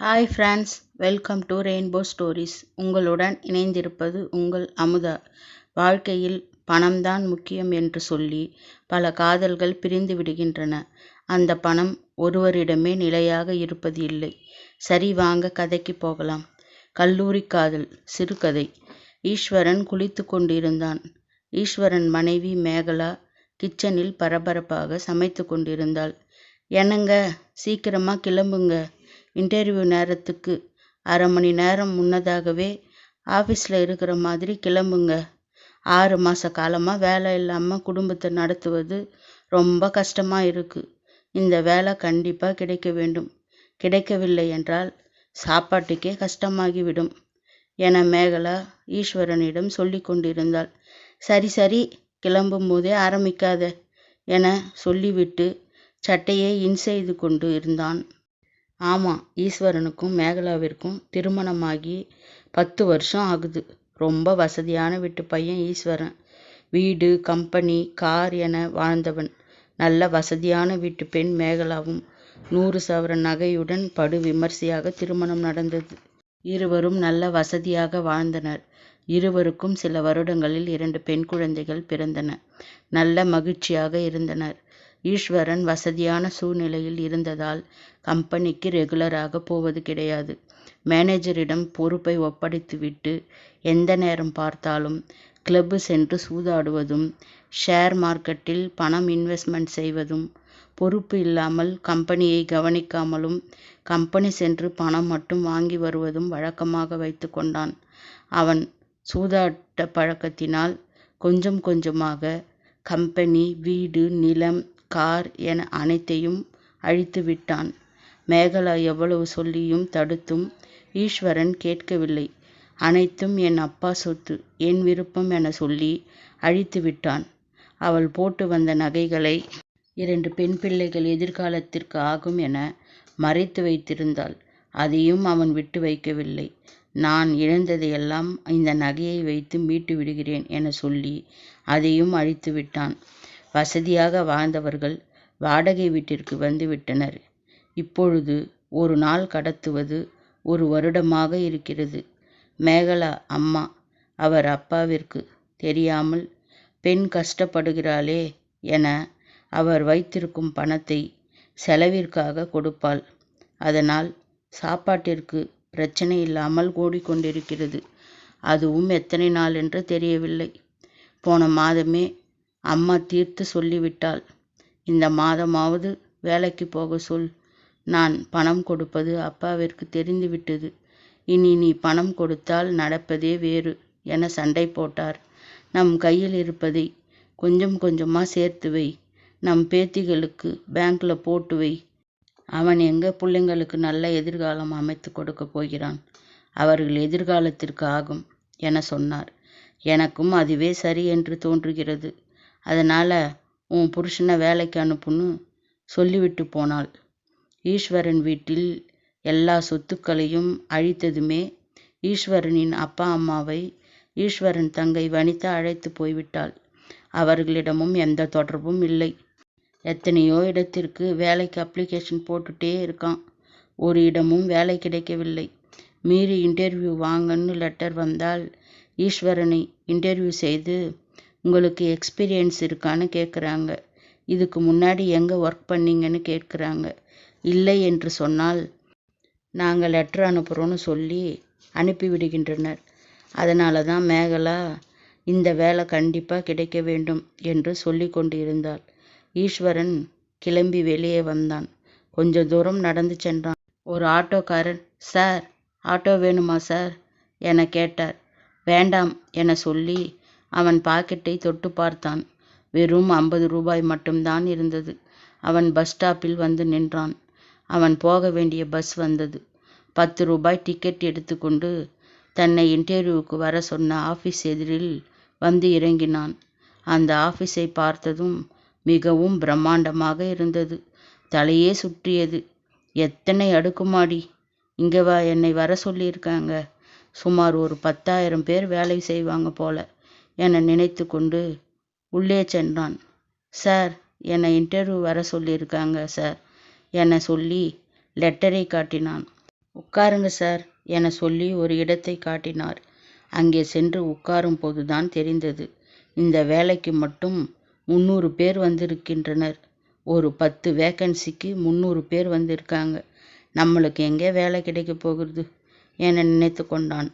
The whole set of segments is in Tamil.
Hi friends welcome to Rainbow Stories உங்களுடன் இணைந்திருப்பது உங்கள் அமுதா. வாழ்க்கையில் பணம்தான் முக்கியம் என்று சொல்லி பல காதல்கள் பிரிந்து விடுகின்றன. அந்த பணம் ஒருவரிடமே நிலையாக இருப்பது இல்லை. சரி வாங்க கதைக்கு போகலாம். கல்லூரி காதல் சிறுகதை. ஈஸ்வரன் குளித்து கொண்டிருந்தான். ஈஸ்வரன் மனைவி மேகலா கிச்சனில் பரபரப்பாக சமைத்து கொண்டிருந்தாள். என்னங்க சீக்கிரமாக கிளம்புங்க. இன்டர்வியூ நேரத்துக்கு அரை மணி நேரம் முன்னதாகவே ஆஃபீஸில் இருக்கிற மாதிரி கிளம்புங்க. ஆறு மாத காலமாக வேலை இல்லாமல் குடும்பத்தை நடத்துவது ரொம்ப கஷ்டமாக இருக்குது இந்த வேலை கண்டிப்பாக கிடைக்க வேண்டும். கிடைக்கவில்லை என்றால் சாப்பாட்டுக்கே கஷ்டமாகிவிடும். என மேகலா ஈஸ்வரனிடம் சொல்லி கொண்டிருந்தாள். சரி சரி கிளம்பும் போதே ஆரம்பிக்காத என சொல்லிவிட்டு சட்டையை இன் செய்து கொண்டு இருந்தான். ஆமாம் ஈஸ்வரனுக்கும் மேகலாவிற்கும் திருமணமாகி பத்து வருஷம் ஆகுது. ரொம்ப வசதியான வீட்டு பையன் ஈஸ்வரன். வீடு கம்பெனி கார் என வாழ்ந்தவன். நல்ல வசதியான வீட்டு பெண் மேகலாவும் நூறு சவர நகையுடன் படு விமர்சையாக திருமணம் நடந்தது. இருவரும் நல்ல வசதியாக வாழ்ந்தனர். இருவருக்கும் சில வருடங்களில் இரண்டு பெண் குழந்தைகள் பிறந்தன. நல்ல மகிழ்ச்சியாக இருந்தனர். ஈஸ்வரன் வசதியான சூழ்நிலையில் இருந்ததால் கம்பெனிக்கு ரெகுலராக போவது கிடையாது. மேனேஜரிடம் பொறுப்பை ஒப்படைத்துவிட்டு எந்த நேரம் பார்த்தாலும் கிளப்பு சென்று சூதாடுவதும் ஷேர் மார்க்கெட்டில் பணம் இன்வெஸ்ட்மெண்ட் செய்வதும் பொறுப்பு இல்லாமல் கம்பெனியை கவனிக்காமலும் கம்பெனி சென்று பணம் மட்டும் வாங்கி வருவதும் வழக்கமாக வைத்து கொண்டான். அவன் சூதாட்ட பழக்கத்தினால் கொஞ்சம் கொஞ்சமாக கம்பெனி வீடு நிலம் கார் என அனைத்தையும் அழித்து விட்டான் மேகலா எவ்வளவு சொல்லியும் தடுத்தும் ஈஸ்வரன் கேட்கவில்லை. அனைத்தும் என் அப்பா சொத்து என் விருப்பம் என சொல்லி அழித்து விட்டான் அவள் போட்டு வந்த நகைகளை இரண்டு பெண் பிள்ளைகள் எதிர்காலத்திற்கு ஆகும் என மறைத்து வைத்திருந்தாள். அதையும் அவன் விட்டு வைக்கவில்லை. நான் இழந்ததையெல்லாம் இந்த நகையை வைத்து மீட்டு விடுகிறேன் என சொல்லி அதையும் அழித்து விட்டான் வசதியாக வாழ்ந்தவர்கள் வாடகை வீட்டிற்கு வந்து விட்டனர். இப்பொழுது ஒரு நாள் கடத்துவது ஒரு வருடமாக இருக்கிறது. மேகலா அம்மா அவர் அப்பாவிற்கு தெரியாமல் பெண் கஷ்டப்படுகிறாளே என அவர் வைத்திருக்கும் பணத்தை செலவிற்காக கொடுப்பாள். அதனால் சாப்பாட்டிற்கு பிரச்சனை இல்லாமல் ஓடிக்கொண்டிருக்கிறது. அதுவும் எத்தனை நாள் என்று தெரியவில்லை. போன மாதமே அம்மா தீர்த்து சொல்லிவிட்டாள். இந்த மாதமாவது வேலைக்கு போக சொல். நான் பணம் கொடுப்பது அப்பாவிற்கு தெரிந்துவிட்டது. இனி நீ பணம் கொடுத்தால் நடப்பதே வேறு என சண்டை போட்டார். நம் கையில் இருப்பதை கொஞ்சம் கொஞ்சமா சேர்த்து வை. நம் பேத்திகளுக்கு பேங்க்ல போட்டு வை. அவன் எங்க பிள்ளைங்களுக்கு நல்ல எதிர்காலம் அமைத்து கொடுக்க போகிறான். அவர்கள் எதிர்காலத்திற்கு ஆகும் என சொன்னார். எனக்கும் அதுவே சரி என்று தோன்றுகிறது. அதனால் உன் புருஷனை வேலைக்கு அனுப்புன்னு சொல்லிவிட்டு போனாள். ஈஸ்வரன் வீட்டில் எல்லா சொத்துக்களையும் அழித்ததுமே ஈஸ்வரனின் அப்பா அம்மாவை ஈஸ்வரன் தங்கை வனிதா அழைத்து போய்விட்டாள். அவர்களிடமும் எந்த தொடர்பும் இல்லை. எத்தனையோ இடத்திற்கு வேலைக்கு அப்ளிகேஷன் போட்டுட்டே இருக்கான். ஒரு இடமும் வேலை கிடைக்கவில்லை. மீறி இன்டர்வியூ வாங்கன்னு லெட்டர் வந்தால் ஈஸ்வரனை இன்டர்வியூ செய்து உங்களுக்கு எக்ஸ்பீரியன்ஸ் இருக்கான்னு கேட்குறாங்க இதுக்கு முன்னாடி எங்கே ஒர்க் பண்ணீங்கன்னு கேட்குறாங்க இல்லை என்று சொன்னால் நாங்கள் லெட்டர் அனுப்புகிறோன்னு சொல்லி அனுப்பி விடுகின்றனர். அதனால தான் மேகலா இந்த வேலை கண்டிப்பாக கிடைக்க வேண்டும் என்று சொல்லி கொண்டிருந்தாள். ஈஸ்வரன் கிளம்பி வெளியே வந்தான். கொஞ்ச தூரம் நடந்து சென்றான். ஒரு ஆட்டோக்காரன் சார் ஆட்டோ வேணுமா சார்? என கேட்டார். வேண்டாம் என சொல்லி அவன் பாக்கெட்டை தொட்டு பார்த்தான். வெறும் ஐம்பது ரூபாய் மட்டும்தான் இருந்தது. அவன் பஸ் ஸ்டாப்பில் வந்து நின்றான். அவன் போக வேண்டிய பஸ் வந்தது. பத்து ரூபாய் டிக்கெட் எடுத்துக்கொண்டு தன்னை இன்டர்வியூவுக்கு வர சொன்ன ஆஃபீஸ் எதிரில் வந்து இறங்கினான். அந்த ஆஃபீஸை பார்த்ததும் மிகவும் பிரம்மாண்டமாக இருந்தது. தலையே சுற்றியது. எத்தனை அடுக்குமாடி? இங்கே வா என்னை வர சொல்லியிருக்காங்க. சுமார் ஒரு பத்தாயிரம் பேர் வேலை செய்வாங்க போல. என நினைத்து கொண்டு உள்ளே சென்றான். சார் என்னை இன்டர்வியூ வர சொல்லியிருக்காங்க சார் என சொல்லி லெட்டரை காட்டினான். உட்காருங்க சார் என சொல்லி ஒரு இடத்தை காட்டினார். அங்கே சென்று உட்காரும் போதுதான் தெரிந்தது. இந்த வேலைக்கு மட்டும் முந்நூறு பேர் வந்திருக்கின்றனர். ஒரு பத்து வேக்கன்சிக்கு முந்நூறு பேர் வந்திருக்காங்க. நம்மளுக்கு எங்கே வேலை கிடைக்க போகிறது? என நினைத்து கொண்டான்.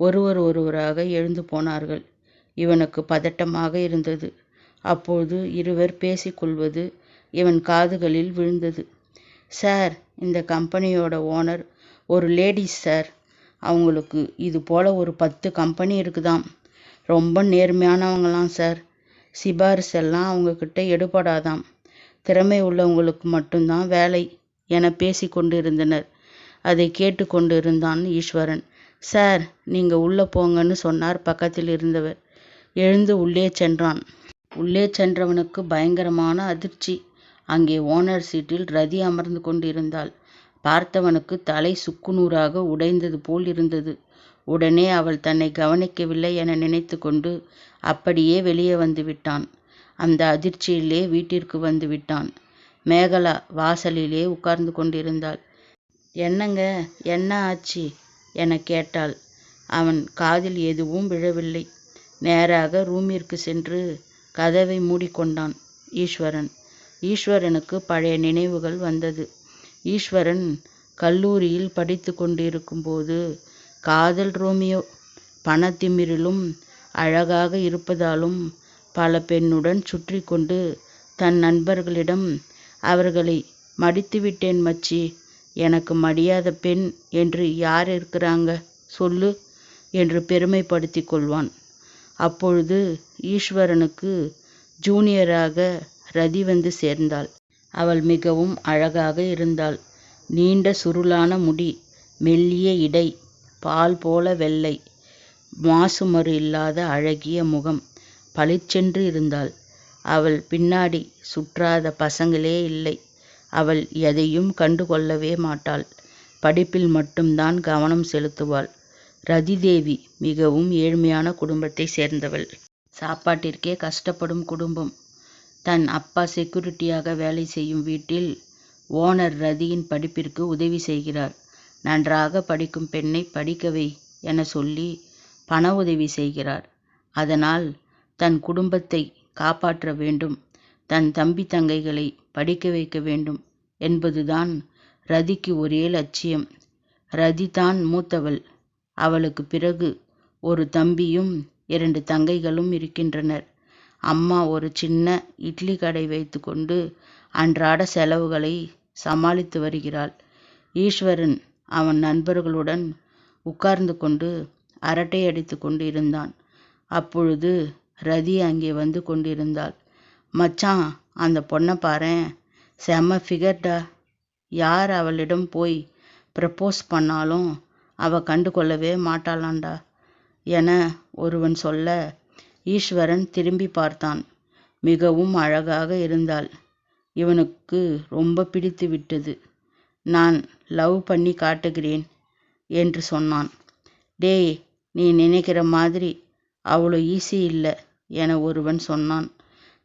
ஒருவர் ஒருவராக எழுந்து போனார்கள். இவனுக்கு பதட்டமாக இருந்தது. அப்போது இருவர் பேசிக்கொள்வது இவன் காதுகளில் விழுந்தது. சார் இந்த கம்பெனியோட ஓனர் ஒரு லேடிஸ் சார். அவங்களுக்கு இது போல் ஒரு பத்து கம்பெனி இருக்குதாம். ரொம்ப நேர்மையானவங்களாம் சார். சிபாரிசு எல்லாம் அவங்கக்கிட்ட எடுபடாதாம். திறமை உள்ளவங்களுக்கு மட்டும்தான் வேலை என பேசி கொண்டிருந்தனர் அதை கேட்டு கொண்டு இருந்தான் ஈஸ்வரன். சார் நீங்கள் உள்ளே போங்கன்னு சொன்னார் பக்கத்தில் இருந்தவர் எழுந்து உள்ளே சென்றான். உள்ளே சென்றவனுக்கு பயங்கரமான அதிர்ச்சி. அங்கே ஓனர் சீட்டில் ரதி அமர்ந்து கொண்டிருந்தாள். பார்த்தவனுக்கு தலை சுக்குநூறாக உடைந்தது போல் இருந்தது. உடனே அவள் தன்னை கவனிக்கவில்லை என நினைத்து கொண்டு அப்படியே வெளியே வந்து விட்டான். அந்த அதிர்ச்சியிலே வீட்டிற்கு வந்து விட்டான். மேகலா வாசலிலே உட்கார்ந்து கொண்டிருந்தாள். என்னங்க என்ன ஆச்சு? என கேட்டாள். அவன் காதில் எதுவும் விழவில்லை. நேராக ரூமிற்கு சென்று கதவை மூடிக்கொண்டான் ஈஸ்வரன். ஈஸ்வரனுக்கு பழைய நினைவுகள் வந்தது. ஈஸ்வரன் கல்லூரியில் படித்து கொண்டிருக்கும்போது காதல் ரோமியோ. பணத்திமிரிலும் அழகாக இருப்பதாலும் பல பெண்ணுடன் சுற்றி கொண்டு தன் நண்பர்களிடம் அவர்களை மடித்து விட்டேன் மச்சி. எனக்கு மடியாத பெண் என்று யார் இருக்கிறாங்க? சொல்லு என்று பெருமைப்படுத்தி கொள்வான். அப்பொழுது ஈஸ்வரனுக்கு ஜூனியராக ரதி வந்து சேர்ந்தாள். அவள் மிகவும் அழகாக இருந்தாள். நீண்ட சுருளான முடி மெல்லிய இடை பால் போல வெள்ளை மாசுமறு இல்லாத அழகிய முகம் பளிச்சென்று இருந்தாள். அவள் பின்னாடி சுற்றாத பசங்களே இல்லை. அவள் எதையும் கண்டுகொள்ளவே மாட்டாள். படிப்பில் மட்டும்தான் கவனம் செலுத்துவாள். ரதிதேவி மிகவும் ஏழ்மையான குடும்பத்தை சேர்ந்தவள். சாப்பாட்டிற்கே கஷ்டப்படும் குடும்பம். தன் அப்பா செக்யூரிட்டியாக வேலை செய்யும் வீட்டில் ஓனர் ரதியின் படிப்பிற்கு உதவி செய்கிறார். நன்றாக படிக்கும் பெண்ணை படிக்கவை என சொல்லி பண உதவி செய்கிறார். அதனால் தன் குடும்பத்தை காப்பாற்ற வேண்டும். தன் தம்பி தங்கைகளை படிக்க வைக்க வேண்டும் என்பதுதான் ரதிக்கு ஒரே லட்சியம். ரதி தான் மூத்தவள். அவளுக்கு பிறகு ஒரு தம்பியும் இரண்டு தங்கைகளும் இருக்கின்றனர். அம்மா ஒரு சின்ன இட்லி கடை வைத்துக்கொண்டு அன்றாட செலவுகளை சமாளித்து வருகிறாள். ஈஸ்வரன் அவன் நண்பர்களுடன் உட்கார்ந்து கொண்டு அரட்டை அடித்து கொண்டு இருந்தான் அப்பொழுது ரதி அங்கே வந்து கொண்டிருந்தாள். மச்சான் அந்த பொண்ணை பாரேன் செம்ம ஃபிகர்டா யார் அவளிடம் போய் ப்ரப்போஸ் பண்ணாலும் அவ கண்டு கொள்ளவே மாட்டாளாண்டா? என ஒருவன் சொல்ல ஈஸ்வரன் திரும்பி பார்த்தான். மிகவும் அழகாக இருந்தாள். இவனுக்கு ரொம்ப பிடித்து விட்டது. நான் லவ் பண்ணி காட்டுகிறேன் என்று சொன்னான். டேய் நீ நினைக்கிற மாதிரி அவ்வளோ ஈஸி இல்லை என ஒருவன் சொன்னான்.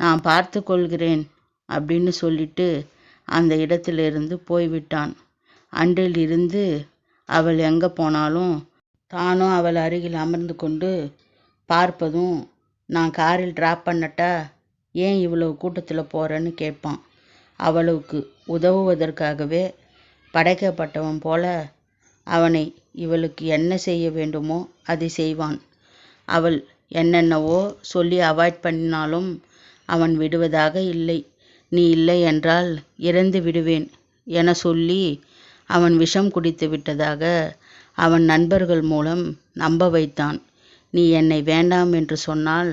நான் பார்த்து கொள்கிறேன் அப்படின்னு சொல்லிட்டு அந்த இடத்திலிருந்து போய்விட்டான். அன்றிலிருந்து அவள் எங்கே போனாலும் தானும் அவள் அருகில் அமர்ந்து கொண்டு பார்ப்பதும் நான் காரில் ட்ராப் பண்ணட்டா ஏன் இவ்வளவு கூட்டத்தில் போகிறேன்னு கேட்பான். அவளுக்கு உதவுவதற்காகவே படைக்கப்பட்டவன் போல அவனை இவளுக்கு என்ன செய்ய வேண்டுமோ அதை செய்வான். அவள் என்னென்னவோ சொல்லி அவாய்ட் பண்ணினாலும் அவன் விடுவதாக இல்லை. நீ இல்லை என்றால் இறந்து விடுவேன் என சொல்லி அவன் விஷம் குடித்து விட்டதாக அவன் நண்பர்கள் மூலம் நம்ப வைத்தான். நீ என்னை வேண்டாம் என்று சொன்னால்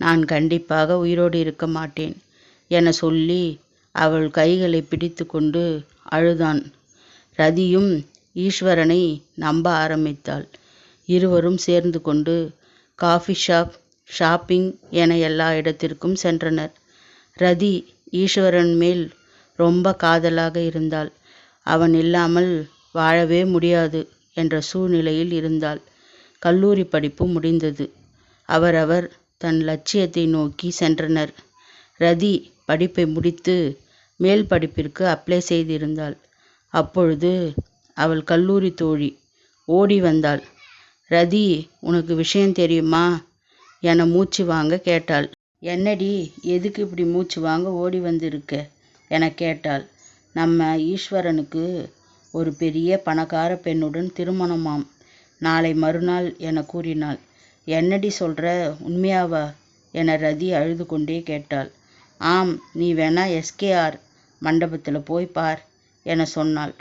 நான் கண்டிப்பாக உயிரோடு இருக்க மாட்டேன் என சொல்லி அவள் கைகளை பிடித்து கொண்டு அழுதான். ரதியும் ஈஸ்வரனை நம்ப ஆரம்பித்தாள். இருவரும் சேர்ந்து கொண்டு காஃபி ஷாப் ஷாப்பிங் என எல்லா இடத்திற்கும் சென்றனர். ரதி ஈஸ்வரன் மேல் ரொம்ப காதலாக இருந்தாள். அவன் இல்லாமல் வாழவே முடியாது என்ற சூழ்நிலையில் இருந்தாள். கல்லூரி படிப்பு முடிந்தது. அவரவர் தன் லட்சியத்தை நோக்கி சென்றனர். ரதி படிப்பை முடித்து மேல் படிப்பிற்கு அப்ளை செய்திருந்தாள். அப்பொழுது அவள் கல்லூரி தோழி ஓடி வந்தாள். ரதி உனக்கு விஷயம் தெரியுமா? என மூச்சு வாங்க கேட்டாள். என்னடி எதுக்கு இப்படி மூச்சு வாங்க ஓடி வந்திருக்க? என கேட்டாள். நம்ம ஈஸ்வரனுக்கு ஒரு பெரிய பணக்கார பெண்ணுடன் திருமணமாம். நாளை மறுநாள் என கூறினாள். என்னடி சொல்ற? உண்மையாவா? என ரதி அழுது கொண்டே கேட்டாள். ஆம் நீ வேணா எஸ்கேஆர் மண்டபத்தில் போய் பார் என சொன்னாள்.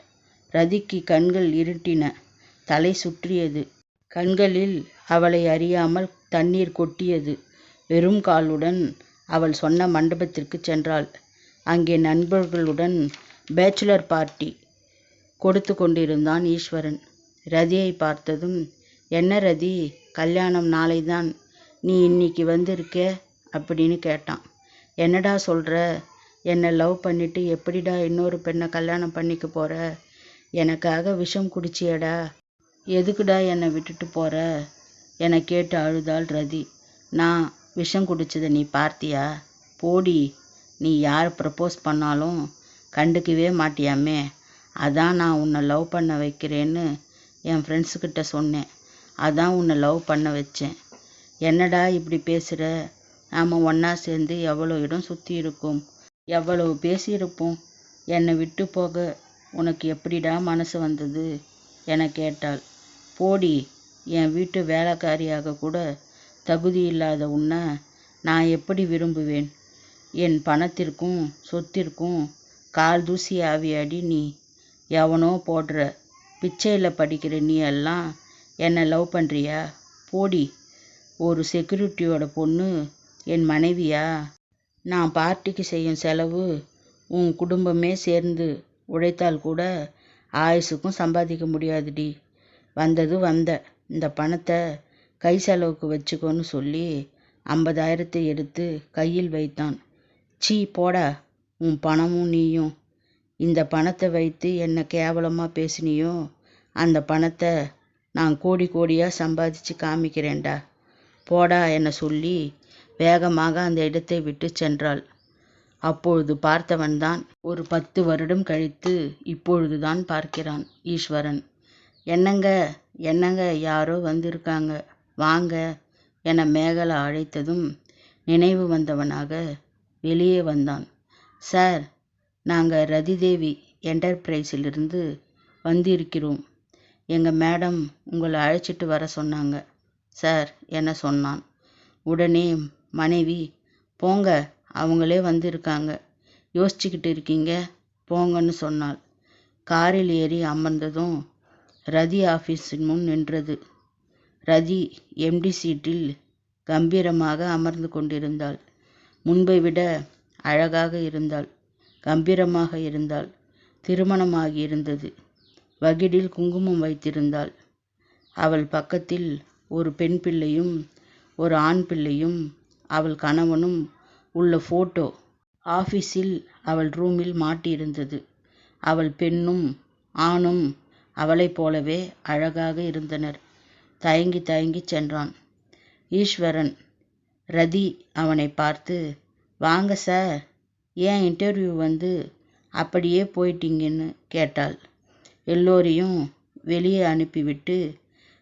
ரதிக்கு கண்கள் இருட்டின. தலை சுற்றியது. கண்களில் அவளை அறியாமல் தண்ணீர் கொட்டியது. வெறும் காலுடன் அவள் சொன்ன மண்டபத்திற்கு சென்றாள். அங்கே நண்பர்களுடன் பேச்சுலர் பார்ட்டி கொடுத்து கொண்டிருந்தான் ஈஸ்வரன். ரதியை பார்த்ததும் என்ன ரதி கல்யாணம் நாளை தான் நீ இன்னைக்கு வந்திருக்க? அப்படின்னு கேட்டான். என்னடா சொல்கிற என்னை லவ் பண்ணிட்டு எப்படிடா இன்னொரு பெண்ணை கல்யாணம் பண்ணிக்க போகிற எனக்காக விஷம் குடிச்சியடா. எதுக்குடா என்னை விட்டுட்டு போகிற என கேட்டு அழுதாள் ரதி. நான் விஷம் குடிச்சதை நீ பார்த்தியா? போடி நீ யார் ப்ரப்போஸ் பண்ணாலும் கண்டுக்கவே மாட்டியாமே. அதான் நான் உன்னை லவ் பண்ண வைக்கிறேன்னு என் ஃப்ரெண்ட்ஸுக்கிட்ட சொன்னேன். அதான் உன்னை லவ் பண்ண வச்சேன். என்னடா இப்படி பேசுகிற நாம் ஒன்றா சேர்ந்து எவ்வளோ இடம் சுற்றி இருக்கோம். எவ்வளவு பேசியிருப்போம் என்னை விட்டு போக உனக்கு எப்படிடா மனசு வந்தது? என கேட்டாள். போடி என் வீட்டு வேலைக்காரியாக கூட தகுதி இல்லாத உன்னை நான் எப்படி விரும்புவேன்? என் பணத்திற்கும் சொத்திற்கும் கால் தூசி ஆவியாடி நீ எவனோ போடுற பிச்சையில் படிக்கிற நீ எல்லாம் என்னை லவ் பண்ணுறியா போடி ஒரு செக்யூரிட்டியோட பொண்ணு என் மனைவியா? நான் பார்ட்டிக்கு செய்யும் செலவு உன் குடும்பமே சேர்ந்து உழைத்தால் கூட ஆயுசுக்கும் சம்பாதிக்க முடியாதுடி. வந்தது வந்த. இந்த பணத்தை கை செலவுக்கு வச்சுக்கோன்னு சொல்லி ஐம்பதாயிரத்தை எடுத்து கையில் வைத்தான். சீ போடா. உன் பணமும் நீயும். இந்த பணத்தை வைத்து என்ன கேவலமாக பேசினியோ அந்த பணத்தை நான் கோடி கோடியாக சம்பாதிச்சு காமிக்கிறேன்டா. போடா என சொல்லி வேகமாக அந்த இடத்தை விட்டு சென்றாள். அப்பொழுது பார்த்தவன்தான் ஒரு பத்து வருடம் கழித்து இப்பொழுதுதான் பார்க்கிறான் ஈஸ்வரன். என்னங்க என்னங்க யாரோ வந்திருக்காங்க வாங்க என மேகலா அழைத்ததும் நினைவு வந்தவனாக வெளியே வந்தான். சார் நாங்கள் ரதிதேவி என்டர்பிரைஸிலிருந்து வந்திருக்கிறோம். எங்கள் மேடம் உங்களை அழைச்சிட்டு வர சொன்னாங்க. சார் என சொன்னான்? உடனே மனைவி போங்க அவங்களே வந்திருக்காங்க. யோசிச்சுக்கிட்டு இருக்கீங்க போங்கன்னு சொன்னாள். காரில் ஏறி அமர்ந்ததும் ரதி ஆஃபீஸின் முன் நின்றது. ரதி எம்டி சீட்டில் கம்பீரமாக அமர்ந்து கொண்டிருந்தாள். முன்பை விட அழகாக இருந்தாள். கம்பீரமாக இருந்தாள். திருமணமாகியிருந்தது வகிடில் குங்குமம் வைத்திருந்தாள். அவள் பக்கத்தில் ஒரு பெண் பிள்ளையும் ஒரு ஆண் பிள்ளையும் அவள் கணவனும் உள்ள ஃபோட்டோ ஆஃபீஸில் அவள் ரூமில் மாட்டியிருந்தது. அவள் பெண்ணும் ஆணும் அவளைப் போலவே அழகாக இருந்தனர். தயங்கி தயங்கி சென்றான். ஈஸ்வரன் ரதி அவனை பார்த்து வாங்க சார் ஏன் இன்டர்வியூ வந்து அப்படியே போயிட்டீங்கன்னு? கேட்டாள். எல்லோரையும் வெளியே அனுப்பிவிட்டு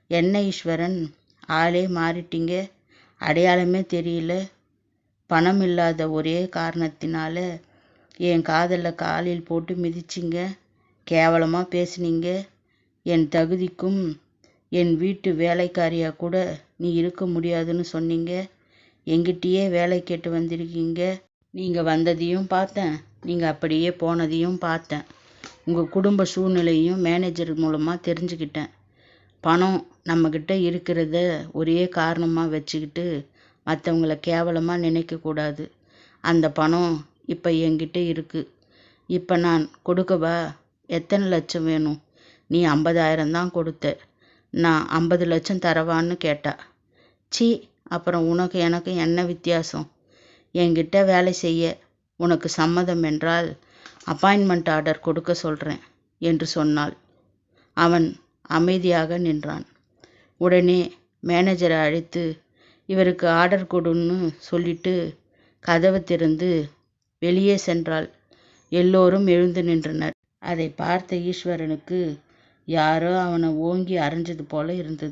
என்ன ஈஸ்வரன் ஆளே மாறிட்டீங்க. அடையாளமே தெரியல. பணம் இல்லாத ஒரே காரணத்தினால என் காதலில் காலில் போட்டு மிதிச்சிங்க. கேவலமாக பேசுனீங்க. என் தகுதிக்கும் என் வீட்டு வேலைக்காரியாக கூட நீ இருக்க முடியாதுன்னு சொன்னீங்க. எங்கிட்டயே வேலை கேட்டு வந்திருக்கீங்க. நீங்கள் வந்ததையும் பார்த்தேன். நீங்கள் அப்படியே போனதையும் பார்த்தேன். உங்கள் குடும்ப சூழ்நிலையும் மேனேஜர் மூலமாக தெரிஞ்சுக்கிட்டேன். பணம் நம்மக்கிட்ட இருக்கிறத ஒரே காரணமாக வச்சுக்கிட்டு மற்றவங்கள கேவலமாக நினைக்கக்கூடாது அந்த பணம் இப்போ என்கிட்ட இருக்குது இப்போ நான் கொடுக்கவா? எத்தனை லட்சம் வேணும்? நீ ஐம்பதாயிரம் தான் கொடுத்த. நான் ஐம்பது லட்சம் தரவான்னு கேட்டா. சி அப்புறம் உனக்கு எனக்கு என்ன வித்தியாசம்? என்கிட்ட வேலை செய்ய உனக்கு சம்மதம் என்றால் அப்பாயின்மெண்ட் ஆர்டர் கொடுக்க சொல்கிறேன் என்று சொன்னாள். அவன் அமைதியாக நின்றான். உடனே மேனேஜரை அழைத்து இவருக்கு ஆர்டர் கொடுன்னு சொல்லிட்டு கதவை திறந்து வெளியே சென்றாள். எல்லோரும் எழுந்து நின்றனர். அதை பார்த்த ஈஸ்வரனுக்கு யாரோ அவனை ஓங்கி அரைஞ்சது போல இருந்தது.